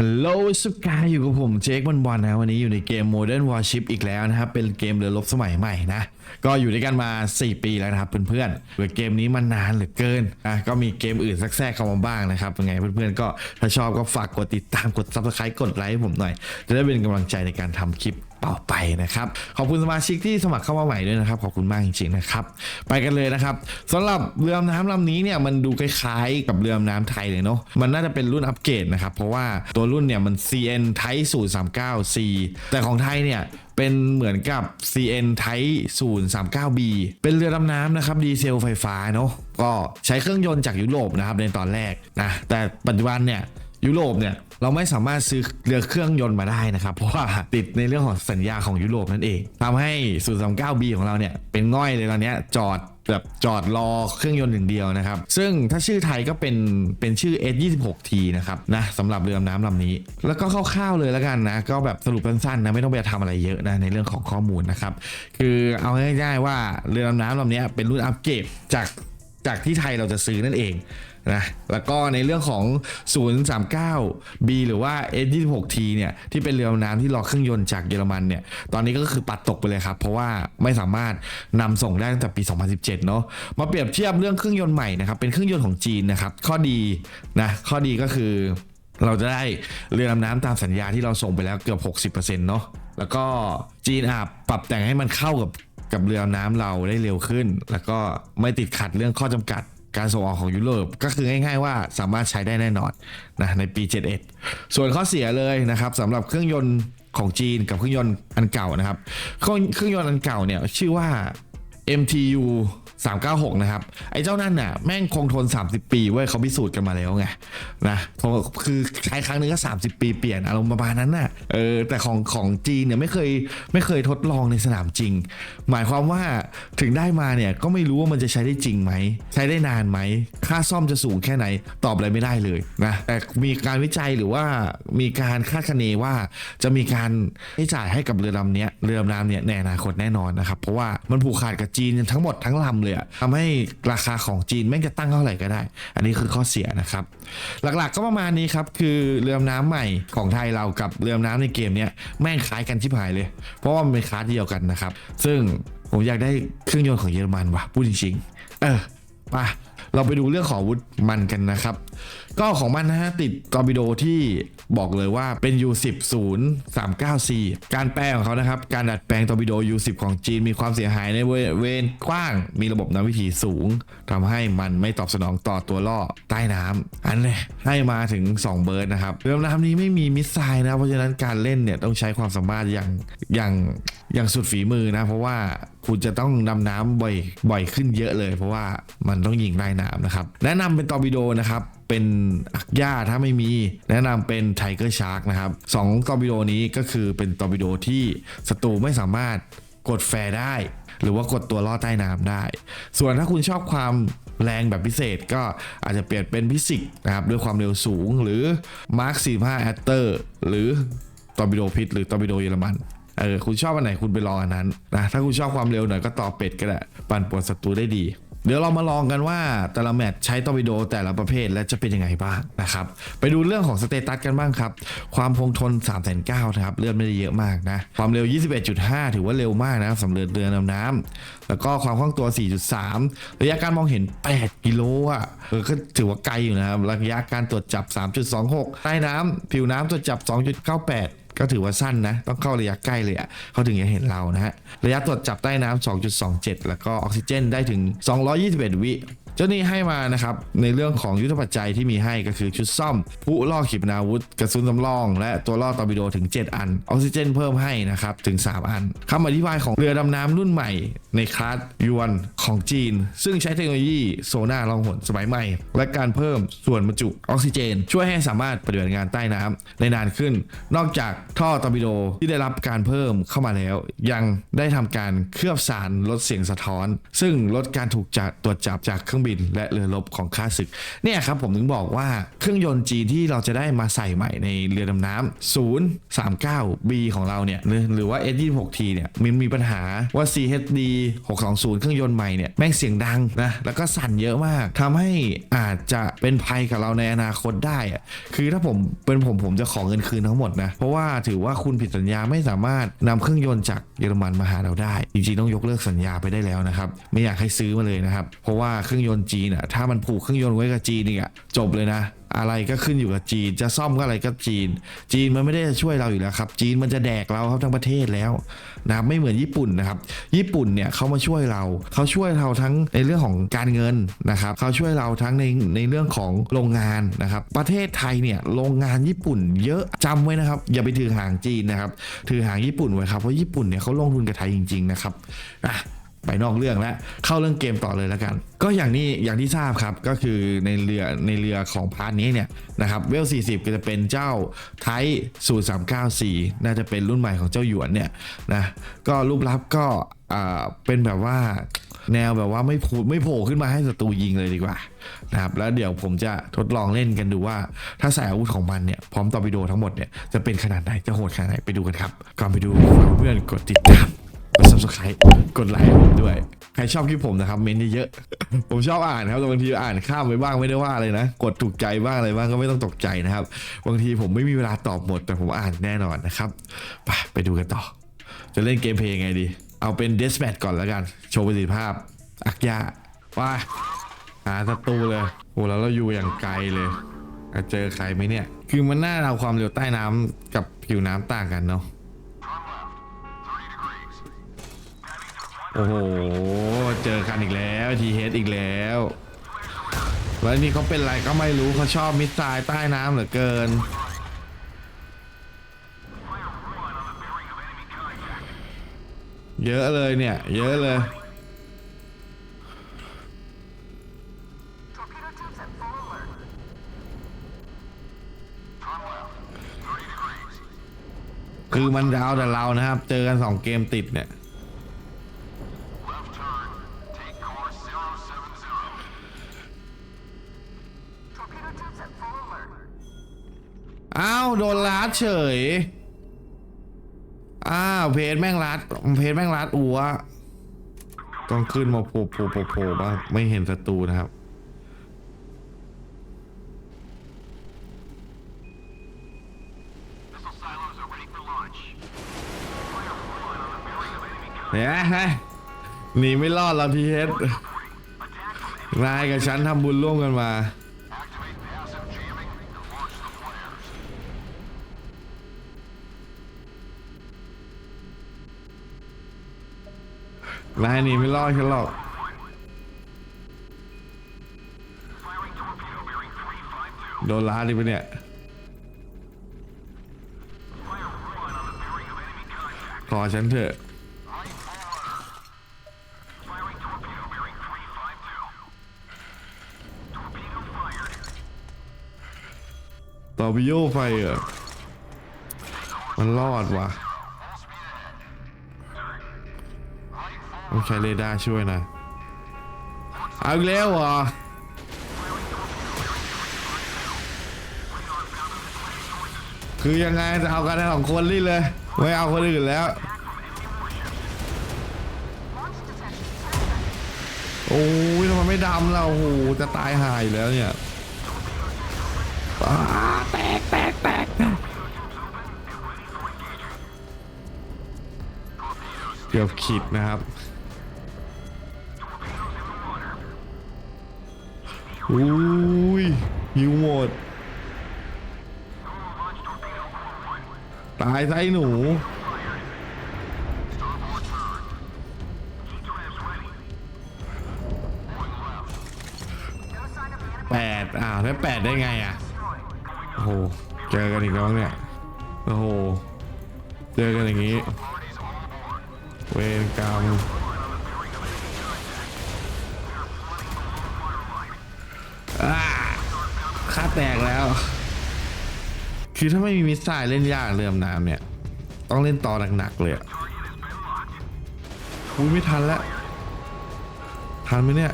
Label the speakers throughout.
Speaker 1: ฮัลโหลสุกายอยู่กับผมเจควันวันนะวันนี้อยู่ในเกม Modern Warship อีกแล้วนะครับ เป็นเกมเรือรบสมัยใหม่นะ ก็อยู่ด้วยกันมา 4 ปีแล้วนะครับเพื่อนๆเรือเกมนี้มันนานเหลือเกินอะก็มีเกมอื่นสักแทรกเข้ามาบ้างนะครับยังไงเพื่อนๆก็ถ้าชอบก็ฝากกดติดตามกด subscribe กดไลค์ผมหน่อย จะได้เป็นกำลังใจในการทำคลิป่อไปนะครับ ขอบคุณสมาชิกที่สมัครเข้ามาใหม่ด้วยนะครับ ขอบคุณมากจริงๆนะครับ ไปกันเลยนะครับสำหรับเรือดำน้ำลำนี้เนี่ยมันดูคล้ายๆกับเรือดำน้ำไทยเลยเนาะ มันน่าจะเป็นรุ่นอัปเกรดนะครับ เพราะว่าตัวรุ่นเนี่ยมัน CN Type 039C แต่ของไทยเนี่ยเป็นเหมือนกับ CN Type 039B เป็นเรือดำน้ำนะครับดีเซลไฟฟ้าเนาะ ก็ใช้เครื่องยนต์จากยุโรปนะครับในตอนแรกนะ แต่ปัจจุบันเนี่ยยุโรปเนี่ย เราไม่สามารถซื้อเรือเครื่องยนต์มาได้นะครับ เพราะว่าติดในเรื่องของสัญญาของยุโรปนั่นเองทำให้ 039B ของเราเนี่ยเป็นง่อยเลยตอนนี้จอดแบบจอดรอเครื่องยนต์อย่างเดียวนะครับ ซึ่งถ้าชื่อไทยก็เป็นเป็นชื่อ S26T นะครับนะสำหรับเรือดำน้ำลำนี้ แล้วก็คร่าวๆเลยแล้วกันนะ ก็แบบสรุปสั้นๆนะไม่ต้องไปทำอะไรเยอะนะในเรื่องของข้อมูลนะครับ คือเอาง่ายๆว่าเรือดำน้ำลำนี้เป็นรุ่นอัปเกรดจากจากที่ไทยเราจะซื้อนั่นเอง นะแล้วก็ในเรื่องของ 039B หรือว่า S26T เนี่ยที่เป็นเรือดำน้ำที่รอเครื่องยนต์จากเยอรมันเนี่ยตอนนี้ก็คือปัดตกไปเลยครับ เพราะว่าไม่สามารถนำส่งได้ตั้งแต่ปี 2017 เนาะมาเปรียบเทียบเรื่องเครื่องยนต์ใหม่นะครับเป็นเครื่องยนต์ของจีนนะครับข้อดีนะข้อดีก็คือเราจะได้เรือดำน้ำตามสัญญาที่เราส่งไปแล้วเกือบ 60%เนาะแล้วก็จีนอาจปรับแต่งให้มันเข้ากับกับเรือดำน้ำเราได้เร็วขึ้น แล้วก็ไม่ติดขัดเรื่องข้อจำกัด การส่งออกของยุโรปก็คือง่ายๆว่าสามารถใช้ได้แน่นอนนะในปี 71 ส่วนข้อเสียเลยนะครับสำหรับเครื่องยนต์ของจีนกับเครื่องยนต์อันเก่านะครับ เครื่องยนต์อันเก่าเนี่ยชื่อว่า MTU 396 นะครับ ไอ้เจ้านั่นน่ะแม่งคงทน 30 ปีเว้ยเขาพิสูจน์กันมาแล้วไงนะคือใช้ครั้งหนึงก็ 30 ปีเปลี่ยนอารมณ์ประมาณนั้นน่ะเออแต่ของของจีนเนี่ยไม่เคยไม่เคยทดลองในสนามจริง หมายความว่าถึงได้มาเนี่ยก็ไม่รู้ว่ามันจะใช้ได้จริงไหม ใช้ได้นานไหม ค่าซ่อมจะสูงแค่ไหนตอบอะไรไม่ได้เลยนะแต่มีการวิจัยหรือว่ามีการคาดคะเนว่าจะมีการให้จ่ายให้กับเรือลำนี้เรือดำน้ำเนี่ยในอนาคตแน่นอนนะครับเพราะว่ามันผูกขาดกับจีนทั้งหมดทั้งลำเลยอะทำให้ราคาของจีนแม่งจะตั้งเท่าไหร่ก็ได้ อันนี้คือข้อเสียนะครับ หลักๆก็ประมาณนี้ครับคือเรือดำน้ำใหม่ของไทยเรากับเรือดำน้ำในเกมเนี้ยแม่งคล้ายกันชิบหายเลย เพราะว่ามันเป็นคลาสเดียวกันนะครับ ซึ่งผมอยากได้เครื่องยนต์ของเยอรมันว่ะพูดจริงๆเออไป เราไปดูเรื่องของวุธมันกันนะครับ ก็ของมันนะฮะติดตอร์ปิโดที่บอกเลยว่าเป็น U10 039C การแปลงของเขานะครับ การดัดแปลงตอร์ปิโด U10 ของจีนมีความเสียหายในเวณกว้าง มีระบบนำวิถีสูงทำให้มันไม่ตอบสนองต่อตัวล่อใต้น้ำอันเลยให้มาถึง 2 เบิร์ดนะครับเรือดำน้ำนี้ไม่มีมิสไซล์นะเพราะฉะนั้นการเล่นเนี่ยต้องใช้ความสามารถอย่างอย่างอย่างสุดฝีมือนะเพราะว่า คุณจะต้องดำน้ำบ่อยบ่อยขึ้นเยอะเลย เพราะว่ามันต้องยิงใต้น้ำนะครับ แนะนำเป็นตอร์ปิโดนะครับเป็นอักย่าถ้าไม่มีแนะนำเป็นไทเกอร์ชาร์กนะครับสองตอร์ปิโดนี้ก็คือเป็นตอร์ปิโดที่ศัตรูไม่สามารถกดแฟร์ได้ หรือว่ากดตัวล่อใต้น้ำได้ ส่วนถ้าคุณชอบความแรงแบบพิเศษก็อาจจะเปลี่ยนเป็นพิสิกนะครับด้วยความเร็วสูงหรือ Mark 45 a t t e r หรือตอร์ปิโดพิษหรือตอร์ปิโดเยอรมัน เออคุณชอบอันไหนคุณไปลองอันนั้นนะถ้าคุณชอบความเร็วหน่อยก็ต่อเป็ดก็ได้ปั่นป่วนศัตรูได้ดี เดี๋ยวเรามาลองกันว่าแต่ละแมตช์ใช้ตอร์ปิโดแต่ละประเภทและจะเป็นยังไงบ้างนะครับไปดูเรื่องของสเตตัสกันบ้างครับ ความคงทน3 9 0 0 0นเนะครับเลือดไม่ได้เยอะมากนะความเร็ว 21.5 ถือว่าเร็วมากนะสำหรับเรือดำน้ำแล้วก็ความคล่องตัว 4.3 ระยะการมองเห็น 8 กิโลอะเออก็ถือว่าไกลอยู่นะครับระยะการตรวจจับ 3.26ใต้น้ำผิวน้ำตรวจจับ 2.98 ก็ถือว่าสั้นนะ ต้องเข้าระยะใกล้เลยอะเขาถึงจะเห็นเรานะฮะ ระยะตรวจจับใต้น้ำ2.27 แล้วก็ออกซิเจนได้ถึง 221 วิเจ้านี้ให้มานะครับ ในเรื่องของยุทธปัจจัยที่มีให้ก็คือชุดซ่อมผู้ล่อขีปนาวุธ กระสุนสำรอง และตัวล่อตอร์ปิโดถึง 7 อัน ออกซิเจนเพิ่มให้นะครับ ถึง 3 อันคำอธิบายของเรือดำน้ำรุ่นใหม่ในคลาสยวน ของจีน ซึ่งใช้เทคโนโลยีโซน่าล่องหนสมัยใหม่ และการเพิ่มส่วนบรรจุออกซิเจน ช่วยให้สามารถปฏิบัติงานใต้น้ำได้นานขึ้น นอกจากท่อตอร์ปิโดที่ได้รับการเพิ่มเข้ามาแล้ว ยังได้ทำการเคลือบสารลดเสียงสะท้อน ซึ่งลดการถูกจับตรวจจับจากเครื่องบิน และเรือรบของข้าศึกเนี่ยครับผมถึงบอกว่าเครื่องยนต์จีนที่เราจะได้มาใส่ใหม่ในเรือดำน้ำ039 B ของเราเนี่ยหรือหรือว่า S26T เนี่ยมันมีปัญหาว่า CHD 620 เครื่องยนต์ใหม่เนี่ยแม่งเสียงดังนะแล้วก็สั่นเยอะมากทำให้อาจจะเป็นภัยกับเราในอนาคตได้อะคือถ้าผมเป็นผมผมจะขอเงินคืนทั้งหมดนะเพราะว่าถือว่าคุณผิดสัญญาไม่สามารถนำเครื่องยนต์จากเยอรมันมาหาเราได้ จริงๆต้องยกเลิกสัญญาไปได้แล้วนะครับไม่อยากให้ซื้อมาเลยนะครับเพราะว่าเครื่องยนต์จีนอะถ้ามันผูกเครื่องยนต์ไว้กับจีนนี่อะจบเลยนะอะไรก็ขึ้นอยู่กับจีน จะซ่อมก็อะไรก็จีน จีนมันไม่ได้ช่วยเราอยู่แล้วครับ จีนมันจะแดกเราครับทั้งประเทศแล้วนะครับไม่เหมือนญี่ปุ่นนะครับ ญี่ปุ่นเนี่ยเขามาช่วยเราเขาช่วยเราทั้งในเรื่องของการเงินนะครับเขาช่วยเราทั้งในในเรื่องของโรงงานนะครับ ประเทศไทยเนี่ยโรงงานญี่ปุ่น เยอะจำไว้นะครับ อย่าไปถือหางจีนนะครับ ถือหางญี่ปุ่นไว้ครับเพราะญี่ปุ่นเนี่ยเขาลงทุนกับไทยจริง ๆนะครับอะ ไปนอกเรื่องแล้วเข้าเรื่องเกมต่อเลยแล้วกัน ก็อย่างนี้อย่างที่ทราบครับก็คือในเรือในเรือของพาร์ทนี้เนี่ยนะครับเวล 40 ก็จะเป็นเจ้าไทสู394 น่าจะเป็นรุ่นใหม่ของเจ้าหยวนเนี่ยนะก็รูปลักษณ์ก็อ่าเป็นแบบว่าแนวแบบว่าไม่พูไม่โผล่ขึ้นมาให้ศัตรูยิงเลยดีกว่านะครับแล้วเดี๋ยวผมจะทดลองเล่นกันดูว่า ถ้าใส่อาวุธของมันเนี่ยพร้อมตอร์ปิโดทั้งหมดเนี่ยจะเป็นขนาดไหนจะโหดขนาดไหนไปดูกันครับก่อนไปดูฝากเพื่อนกดติดตาม subscribe กดไลค์ผมด้วย ใครชอบคลิปผมนะครับเมนเยอะๆผมชอบอ่านครับแต่บางทีอ่านข้ามไปบ้างไม่ได้ว่าเลยนะ กดถูกใจบ้างอะไรบ้างก็ไม่ต้องตกใจนะครับ บางทีผมไม่มีเวลาตอบหมดแต่ผมอ่านแน่นอนนะครับ ไปไปดูกันต่อ จะเล่นเกมเพลย์ยังไงดี เอาเป็นเดสแมทก่อนแล้วกัน โชว์ประสิทธิภาพ อักยาไปหาศัตรูเลยโอ้แล้วเราอยู่อย่างไกลเลยจะเจอใครไหมเนี่ย คือมันน่าเอาความเร็วใต้น้ำกับผิวน้ำต่างกันเนาะ โอ้โห เจอกันอีกแล้วทีเฮดอีกแล้วแล้วนี่เขาเป็นไรก็ไม่รู้เขาชอบมิสไซล์ใต้น้ำเหลือเกิน เยอะเลยเนี่ย เยอะเลย คือมันดาวแต่เรานะครับ เจอกันสองเกมติดเนี่ย โดนลัดเฉย อ้าวเพจแม่งลัดเพจแม่งลัดอัวต้องขึ้นมาโผล่โผล่โผล่โผล่บ้างไม่เห็นศัตรูนะครับเนี่ยฮะหนีไม่รอดแล้วทีเฮดนายกับฉันทำบุญร่วมกันมา ลายนี่ไม่รอดฉันหรอกโดนล้าดิปะเนี่ย ขอฉันเถอะ ต่อไปโยไฟเหรมันรอดว่ะ ต้องใช้เรดาร์ช่วยนะเอาอีกแล้วเหรอคือยังไงจะเอากันทั้สองคนนี่เลย ไม่เอาคนอื่นแล้ว โอ้ยทำไมไม่ดำเราโอ้โหจะตายหายแล้วเนี่ยแตกแตกแตกเกือบขิดนะครับ อุ้ยหิวหมด ตายไส้หนู แปดอ้าวแล้วแปดได้ไงอะ โอ้โห เจอกันอีกแล้วเนี่ย โอ้โห เจอกันอย่างนี้ เวรกรรม แตกแล้ว คือถ้าไม่มีมิสไซล์เล่นยากเรือมน้ำเนี่ย ต้องเล่นต่อหนักๆเลยอุ้ยไม่ทันแล้ว ทันไหมเนี่ย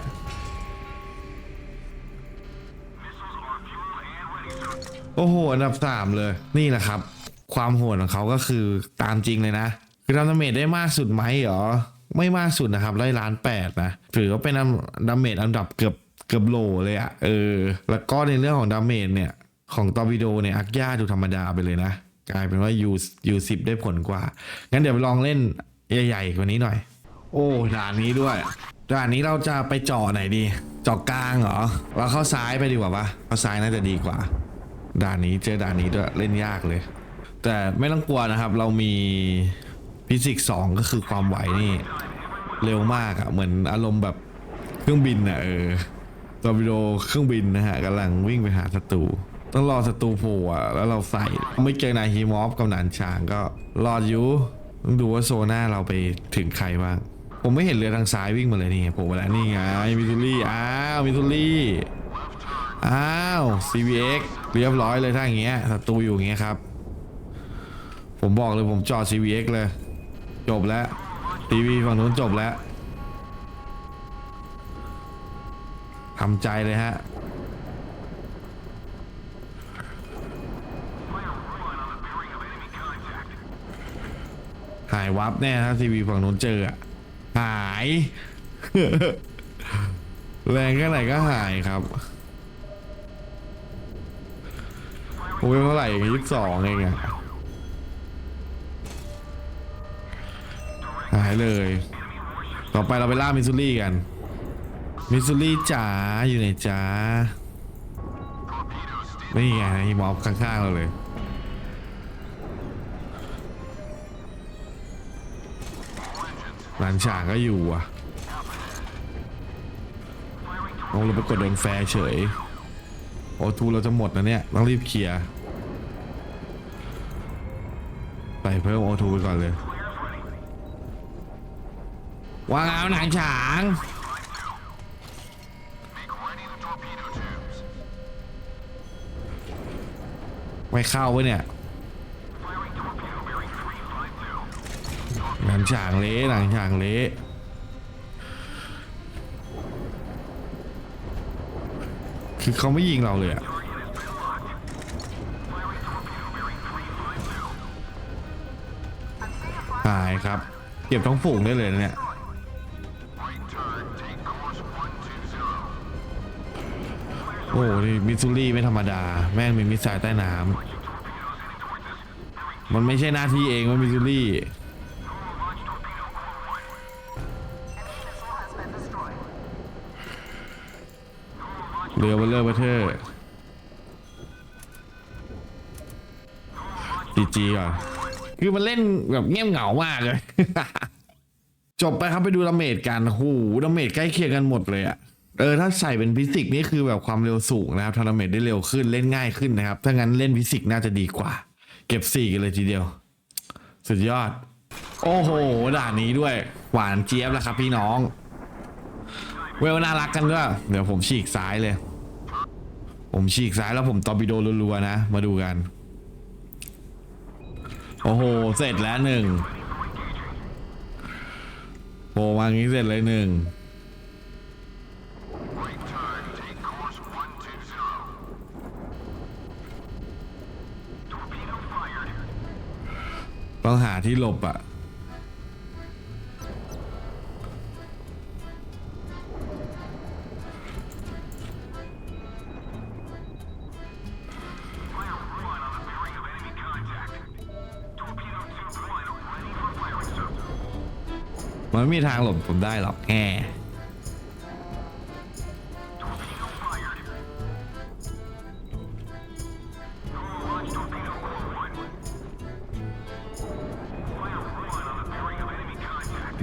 Speaker 1: โอ้โห อันดับสามเลย นี่แหละครับ ความโหดของเขาก็คือตามจริงเลยนะ คือทำดาเมจได้มากสุดไหมเหรอ ไม่มากสุดนะครับไล่ล้านแปดนะ ถือว่าเป็นดาเมจอันดับเกือบ เกือบโหลเลยอะเออ แล้วก็ในเรื่องของดาเมจเนี่ย ของตอร์ปิโดเนี่ยอักย่าดูธรรมดาไปเลยนะ กลายเป็นว่ายูยูสิบได้ผลกว่า งั้นเดี๋ยวไปลองเล่นใหญ่ๆกว่านี้หน่อย โอ้ด่านนี้ด้วยด่านนี้เราจะไปเจาะไหนดีเจาะกลางเหรอเราเข้าซ้ายไปดีกว่าปะเข้าซ้ายน่าจะดีกว่า ด่านนี้เจอด่านนี้ด้วยเล่นยากเลย แต่ไม่ต้องกลัวนะครับ เรามีฟิสิกส์สองก็คือความไหวนี่ เร็วมากอะเหมือนอารมณ์แบบเครื่องบินอะเออ ตอร์ปิโดเครื่องบินนะฮะกำลังวิ่งไปหาศัตรูต้องรอศัตรูโผล่อะแล้วเราใส่ไม่เจอนายฮีมอฟกับหนานช้างก็รอดอยู่ต้องดูว่าโซน่าเราไปถึงใครบ้างผมไม่เห็นเรือทางซ้ายวิ่งมาเลยนี่ผมมาแล้วนี่ไงมิทูรี่อ้าวมิทูรี่อ้าว CVX เรียบร้อยเลยถ้าอย่างเงี้ยศัตรูอยู่อย่างเงี้ยครับ ผมบอกเลยผมจอด CVX เลย จบแล้วทีวีฝั่งนู้นจบแล้ว ทำใจเลยฮะหายวับแน่ถ้าทีวีฝั่งนู้นเจออะหาย แรงแค่ไหนก็หายครับผมเป็นเท่าไหร่ยี่สิบสองเองอะหายเลย ต่อไปเราไปล่ามิสซูรี่กัน มิสซูรี่จ๋าอยู่ไหนจ๋าไม่ไงมอฟข้างๆเราเลย หลานฉางก็อยู่อะลงเราไปกดโดนแฟร์เฉย โอทูเราจะหมดนะเนี่ย ต้องรีบเคลียร์ ไปเพิ่มโอทูไปก่อนเลย วางเอาหนังฉาง ไม่เข้าเว้ยเนี่ยหนังฉางเละหนังฉางเละคือเขาไม่ยิงเราเลยอะหายครับ เก็บท้องฝูงได้เลยเนี่ย โอ้โหนี่มิสซูรี่ไม่ธรรมดา แม่งมีมิสไซล์ใต้น้ำมันไม่ใช่หน้าที่เองว่ามิสซูรี่เรือมาเลอร์เบอร์เทอร์จีจีก่อนคือมันเล่นแบบเงียบเหงามากเลย จบไปครับไปดูดาเมจกันโอ้โหดาเมจใกล้เคียงกันหมดเลยอะ เออถ้าใส่เป็นฟิสิกส์นี่คือแบบความเร็วสูงนะครับทำดาเมจได้เร็วขึ้นเล่นง่ายขึ้นนะครับ ถ้างั้นเล่นฟิสิกส์น่าจะดีกว่า เก็บสี่กันเลยทีเดียว สุดยอด โอ้โห ด่านนี้ด้วย หวานเจี๊ยบแล้วครับพี่น้อง เวลน่ารักกันด้วย เดี๋ยวผมฉีกซ้ายเลย ผมฉีกซ้ายแล้วผมตอร์ปิโดรัวๆนะ มาดูกัน โอ้โห เสร็จแล้วหนึ่งโผล่มางี้เสร็จเลยหนึ่ง ต้องหาที่หลบอะมันไม่มีทางหลบผมได้หรอกแง่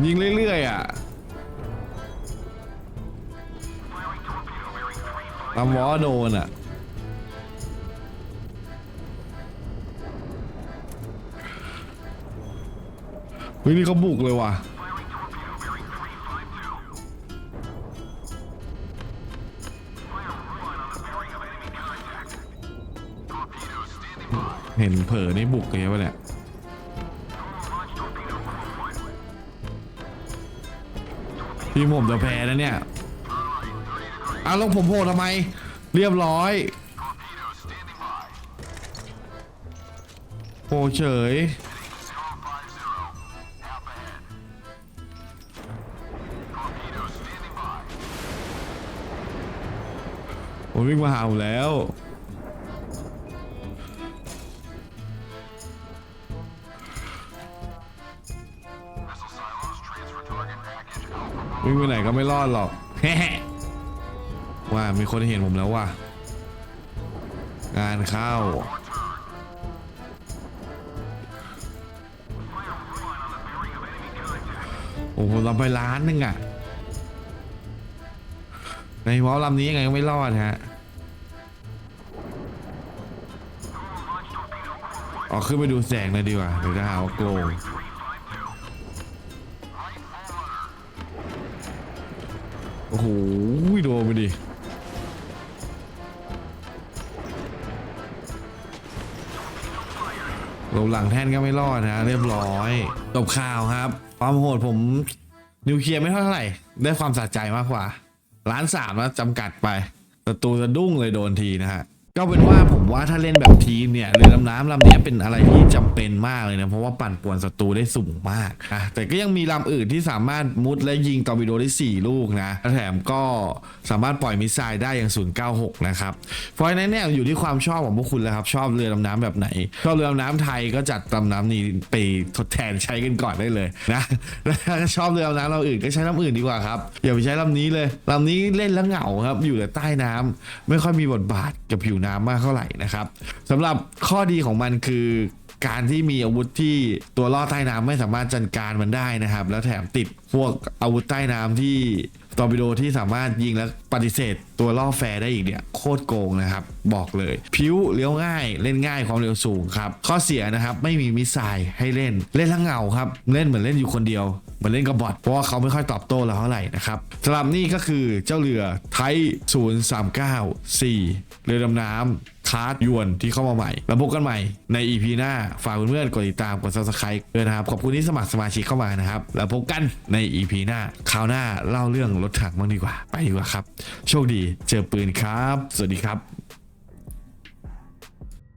Speaker 1: ยิงเรื่อยๆอะ
Speaker 2: ตา
Speaker 1: มวอโดนอะเฮ้ยนี่เขาบุกเลยว่ะเห็นเผลอนี่บุกเลยปะเนี่ย ทีมผมจะแพ้แล้วเนี่ยอ้าวล้วผมโผล่ทำไม เรียบร้อย
Speaker 2: Torpedo standing by.
Speaker 1: โอ้เฉยผมวิ่งมาหาผมแล้ว วิ่งไปไหนก็ไม่รอดหรอกว่ามีคนเห็นผมแล้วว่ะงานเข้าโอ้โหเราไปล้านหนึงอะในวอลลำนี้ยังไงก็ไม่รอดฮะออกขึ้นไปดูแสงเลยดีกว่าเดี๋ยวจะหาว่าโกง โอ้โหโดนไปดิลงหลังแท่นก็ไม่รอดนะเรียบร้อยจบข่าวครับ ความโหดผมนิวเคลียร์ไม่เท่าไหร่ ได้ความสะใจมากกว่าล้านสามแล้วจำกัดไปศัตรูสะดุ้งเลยโดนทีนะฮะ ก็เป็นว่าผมว่าถ้าเล่นแบบทีมเนี่ยเรือดำน้ำลำนี้เป็นอะไรที่จำเป็นมากเลยนะ เพราะว่าปั่นป่วนศัตรูได้สูงมากนะแต่ก็ยังมีลำอื่นที่สามารถมุดและยิงตอร์ปิโดได้ 4 ลูกนะและแถมก็สามารถปล่อยมิสไซล์ได้อย่าง 096 นะครับ เพราะฉะนั้นเนี่ยอยู่ที่ความชอบของพวกคุณแล้วครับ ชอบเรือดำน้ำแบบไหนชอบเรือดำน้ำไทยก็จัดดำน้ำนี้ไปทดแทนใช้กันก่อนได้เลยนะแล้วถ้าชอบเรือดำน้ำเราอื่นก็ใช้ลำอื่นดีกว่าครับอย่าไปใช้ลำนี้เลยลำนี้เล่นแล้วเหงาครับอยู่แต่ใต้น้ำไม่ค่อยมีบทบาทกับผิวน้ำมากเท่าไหร่นะครับสำหรับข้อดีของมันคือการที่มีอาวุธที่ตัวล่อใต้น้ำไม่สามารถจัดการมันได้นะครับ แล้วแถมติดพวกอาวุธใต้น้ำที่ตอร์ปิโดที่สามารถยิงและปฏิเสธ ตัวล่อแฟร์ได้อีกเนี่ยโคตรโกงนะครับ บอกเลยพิ้วเลี้ยวง่าย เล่นง่ายความเร็วสูงครับ ข้อเสียนะครับไม่มีมิสไซล์ให้เล่นเล่นทั้งเหงาครับ เล่นเหมือนเล่นอยู่คนเดียวเหมือนเล่นกับบอทเพราะว่าเขาไม่ค่อยตอบโต้เราเท่าไหร่นะครับสำหรับนี่ก็คือเจ้าเรือไทย0394 เรือดำน้ำคาร์ดยวนที่เข้ามาใหม่ แล้วพบกันใหม่ใน EP หน้า ฝากเพื่อนๆกดติดตามกด subscribe ด้วยนะครับ ขอบคุณที่สมัครสมาชิกเข้ามานะครับ แล้วพบกันใน EP หน้าคราวหน้าเล่าเรื่องรถถังบ้างดีกว่า ไปดีกว่าครับ โชคดีเจอปืนครับ สวัสดีครับ